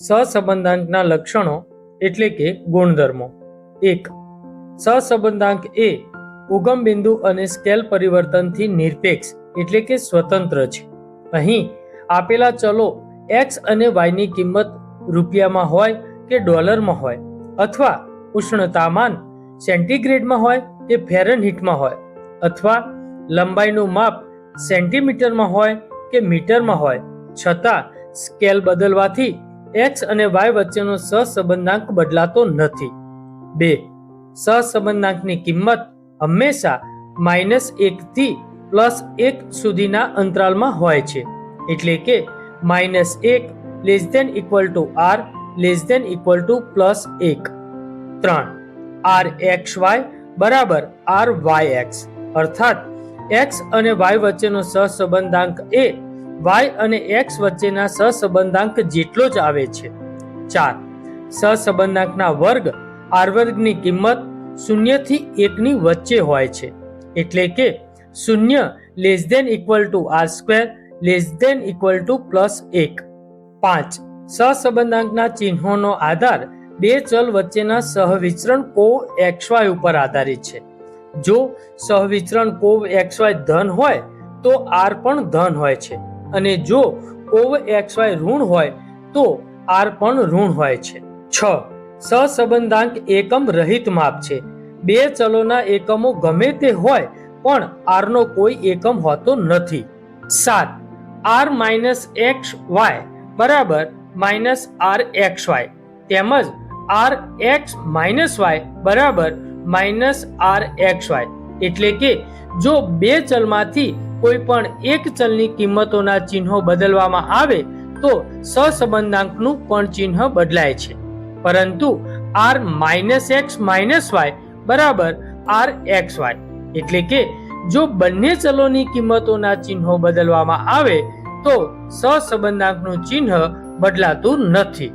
સહસંબંધાંકના લક્ષણો એટલે કે ગુણધર્મો. એક સહસંબંધાંક એ ઉગમ બિંદુ અને સ્કેલ પરિવર્તનથી નિરપેક્ષ એટલે કે સ્વતંત્ર છે. અહીં આપેલા ચલો એક્સ અને વાયની કિંમત રૂપિયામાં હોય કે ડોલરમાં હોય અથવા ઉષ્ણતામાન સેન્ટીગ્રેડમાં હોય કે ફેરનહીટમાં હોય અથવા લંબાઈનું માપ સેન્ટીમીટરમાં હોય કે મીટરમાં હોય. છતાં સ્કેલ બદલવાથી એક્સ અને વાય વચ્ચેનો સહસંબંધાંક બદલાતો નથી. બે, સહસંબંધાંકની કિંમત હંમેશા માઇનસ એકથી પ્લસ એક સુધીના અંતરાલમાં હોય છે. એટલે કે માઇનસ એક less than equal to R less than equal to plus એક. ત્રણ, આર એક્સ વાય બરાબર આર વાય એક્સ. અર્થાત, એક્સ અને વાય વચ્ચેનો સહસંબંધાંક એ વાય અને એક્સ વચ્ચેના સહસંબંધાંક જેટલો જ આવે છે. ચાર, સહસંબંધાંકના વર્ગ આર વર્ગની કિંમત શૂન્યથી એકની વચ્ચે હોય છે. એટલે કે શૂન્ય less than equal to R square less than equal to plus એક. પાંચ, સહસંબંધાંકના ચિહ્નોનો આધાર બે ચલ વચ્ચેના સહવિચરણ કો એક્સવાય ઉપર આધારિત છે. જો સહવિચરણ કોવ એક્સવાય ધન હોય, તો આર પણ ધન હોય છે. અને જો ઓવ એક્સ વાય ઋણ હોય, તો આર પણ ઋણ હોય છે. છ. સહસંબંધાંક એકમ રહિત માપ છે. બે ચલોના એકમો ગમે તે હોય, પણ આરનો કોઈ એકમ હોતો નથી. સાત. આર માઇનસ એક્સ વાય બરાબર માઇનસ આર એક્સ વાય તેમજ આર એક્સ માઇનસ વાય બરાબર માઇનસ આર એક્સ વાય. એટલે કે જો બે ચલમાંથી કોઈ પણ એક ચલની કિંમતોના ચિહ્નો બદલવામાં આવે તો સહસંબંધાંકનું પણ ચિહ્ન બદલાય છે. પરંતુ R minus X minus Y બરાબર આર એક્સ વાય એટલે કે જો બંને ચલોની કિંમતોના ચિહ્નો બદલવામાં આવે તો સહસંબંધાંકનું ચિહ્ન બદલાતું નથી.